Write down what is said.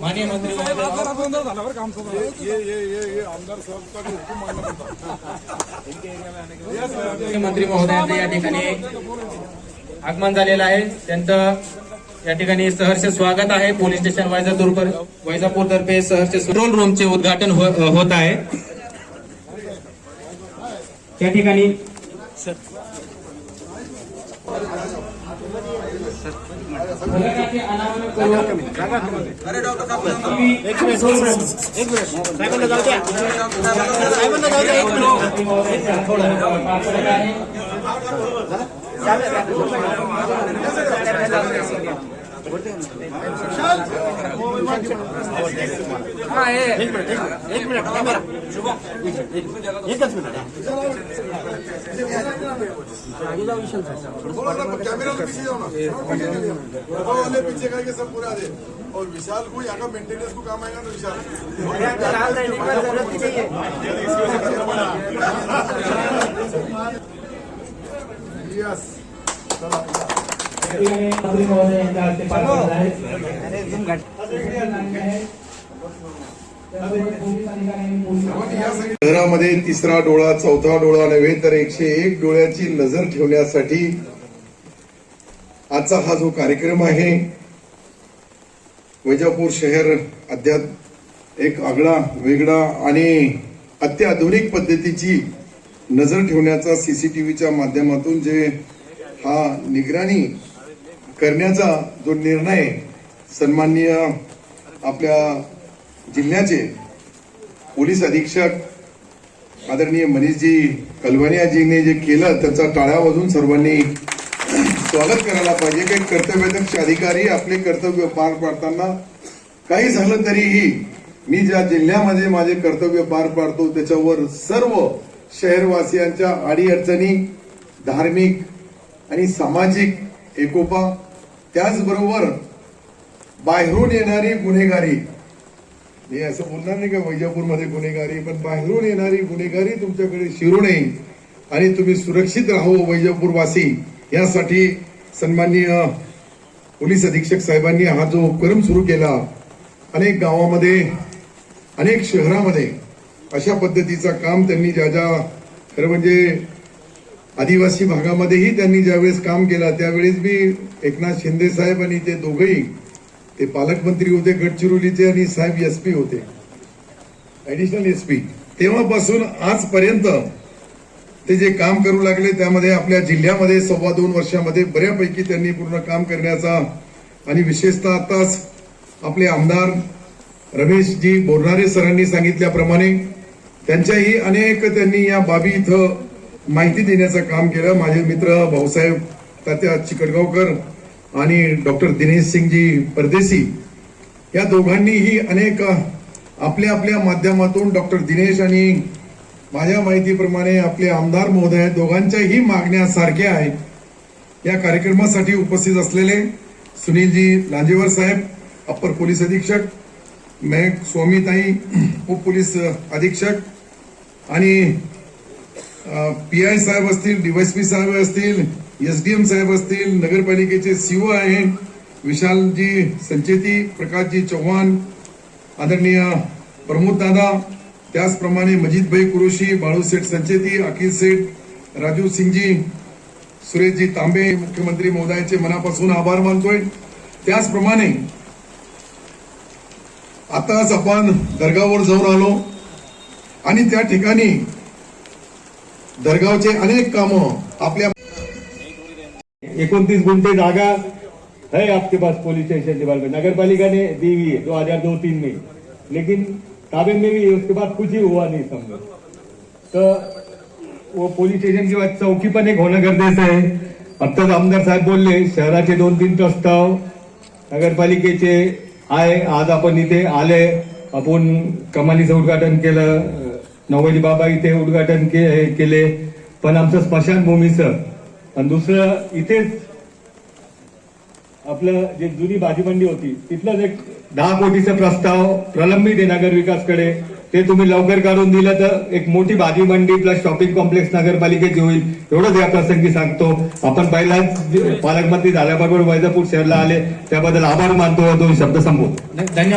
माननीय मंत्री महोदय काम आमदार साहेब महोदयांचं या ठिकाणी आगमन झालेलं आहे त्यांचं या ठिकाणी सहर्ष स्वागत आहे पोलीस स्टेशन वैजापूर वैजापूर तर्फे सहर्ष कंट्रोल रूमचे उद्घाटन होत आहे त्या ठिकाणी फलकाचे अनावरण करून मंत्री महोदयांचा पार पडत आहे थोड़ा सा कैमरा के पीछे जाओ ना सब पूरा और विशाल को यहाँ का मेंटेनेंस को काम आएगा ना विशाल मंत्री महोदय यांच्या हस्ते पार पडत शहरामध्ये तिसरा डोळा चौथा डोळा नव्हे तर एकशे एक डोळ्याची नजर ठेवण्यासाठी आजचा हा जो कार्यक्रम आहे वैजापूर शहर अद्याप एक आगळा वेगळा आणि अत्याधुनिक पद्धतीची नजर ठेवण्याचा सीसीटीव्हीच्या माध्यमातून जे हा निगराणी करण्याचा जो निर्णय सन्माननीय आपल्या जिल्ह्याचे पोलीस अधीक्षक आदरणीय मनीषजी कलवानियाजीने जे केलं त्याचा टाळ्या वाजून सर्वांनी स्वागत करायला पाहिजे. काही कर्तव्यदक्ष अधिकारी आपले कर्तव्य पार पाडताना काही झालं तरीही मी ज्या जिल्ह्यामध्ये माझे कर्तव्य पार पाडतो त्याच्यावर सर्व शहरवासियांच्या अडीअडचणी धार्मिक आणि सामाजिक एकोपा त्याचबरोबर बाहेरून येणारी गुन्हेगारी. मी असं बोलणार नाही का वैजापूरमध्ये गुन्हेगारी पण बाहेरून येणारी गुन्हेगारी तुमच्याकडे शिरू नये आणि तुम्ही सुरक्षित राहो वैजापूरवासी. यासाठी सन्माननीय पोलीस अधीक्षक साहेबांनी हा जो उपक्रम सुरू केला अनेक गावामध्ये अनेक शहरामध्ये अशा पद्धतीचा काम त्यांनी ज्या ज्या खरं म्हणजे आदिवासी भागामध्येही त्यांनी ज्यावेळेस काम केलं त्यावेळेस मी एकनाथ शिंदे साहेब आणि ते दोघंही ते पालकमंत्री होते गडचिरोलीचे आणि साहेब एस पी होते. ॲडिशनल एस पी तेव्हापासून आजपर्यंत ते जे काम करू लागले त्यामध्ये आपल्या जिल्ह्यामध्ये सव्वा दोन वर्षामध्ये बऱ्यापैकी त्यांनी पूर्ण काम करण्याचा आणि विशेषतः आताच आपले आमदार रमेशजी बोरणारे सरांनी सांगितल्याप्रमाणे त्यांच्याही अनेक त्यांनी या बाबी इथं माहिती देण्याचं काम केलं. माझे मित्र भाऊसाहेब तात्या चिकटगावकर आणि डॉक्टर दिनेश सिंगजी परदेशी या दोघांनीही अनेक आपल्या आपल्या माध्यमातून डॉक्टर दिनेश आणि माझ्या माहितीप्रमाणे आपले आमदार महोदय दोघांच्याही मागण्या सारख्या आहेत. या कार्यक्रमासाठी उपस्थित असलेले सुनीलजी लांजेवर साहेब अप्पर पोलीस अधीक्षक मेघ स्वामीताई उप पोलीस अधीक्षक आणि पी आय साहेब असतील डीवायसपी साहेब असतील एसडीएम साहेब असतील नगरपालिकेचे सीओ आहे विशालजी संचेती प्रकाशजी चव्हाण आदरणीय प्रमोद दादा त्याचप्रमाणे मजिदभाई कुरोशी बाळूसेठ संचेती अखिल सेठ राजू सिंगजी सुरेशजी तांबे मुख्यमंत्री महोदयाचे मनापासून आभार मानतोय. त्याचप्रमाणे आताच आपण दर्गावर जाऊन आलो आणि त्या ठिकाणी दरगावचे अनेक कामं आपल्या एकोणतीस गुंठे जागा है आपके पास पुलिस स्टेशन डिपार्टमेंट नगर पालिका ने दी हुई है दो हजार दो तीन में। लेकिन ताबे में भी उसके बाद कुछ ही हुआ नहीं समझो। तो वो पोलीस स्टेशन के बाद चौकी पण एक होणं गरजेचं आहे आत्ताच आमदार साहेब बोलले शहराचे दोन तीन प्रस्ताव नगरपालिकेचे आहे आज आपण इथे आले आपण कमालीचं उद्घाटन केलं नवली बाबा इथे उद्घाटन के- केले पण आमचं स्मशानभूमीचं. आणि दुसरं इथेच आपलं जे जुनी भाजी मंडी होती तिथलंच एक दहा कोटीचा प्रस्ताव प्रलंबित आहे नगर विकासकडे. ते तुम्ही लवकर काढून दिलं तर एक मोठी भाजी मंडी प्लस शॉपिंग कॉम्प्लेक्स नगरपालिकेची होईल. एवढंच या प्रसंगी सांगतो. आपण पहिलाच पालकमंत्री झाल्याबरोबर वैजापूर शहरला आले. त्याबद्दल आभार मानतो व दोन शब्द संबोध धन्यवाद.